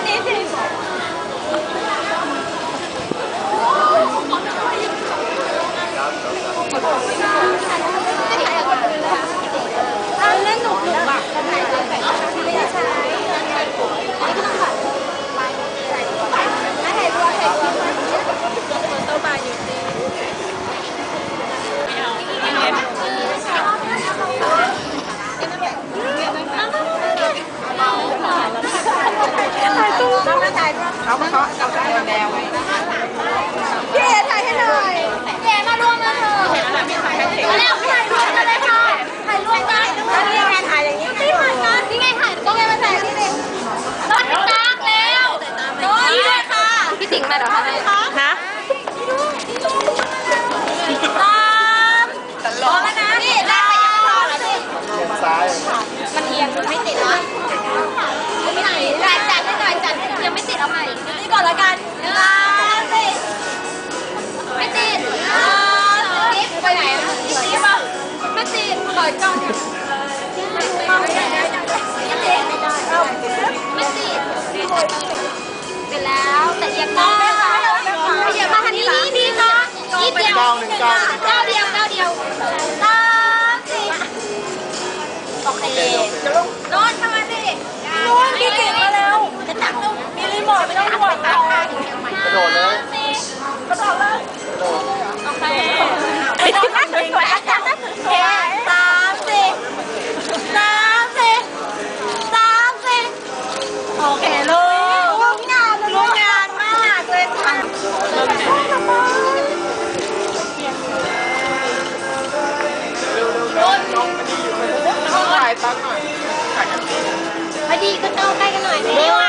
cadê, Felipe? เขาก็เขาเอาได้แดงพี่เอถ่ายให้หน่อยพี่เอมารวมกันเถอะมาแล้วถ่ายรวมกันเลยค่ะถ่ายรวมกันนี่ไงถ่ายอย่างนี้ไม่ถ่ายกันนี่ไงถ่ายต้องไงมาถ่ายนี่เลยรถตากแล้วรถนี่ด้วยค่ะพี่ติ๋งมาเหรอคะฮะตามรอแล้วนะนี่ได้ยังไม่พอแล้วนี่ซ้ายมันเอียงไม่ติดละ ดปล่อยกล้องเนี่ยไม่ติดไม่ติดไม่ติดไม่ติดเสร็จแล้วแต่ยังได้ค่ะอย่ามาทางนี้ดีค่ะนิดเดียวเก้าหนึ่งเก้าเดียวเก้าเดียวสามสี่โอเคโน้ต โอเคลูกลูกงานลูกงานมากเลยค่ะพอดีก็เจ้าใกล้กันหน่อยเนี่ว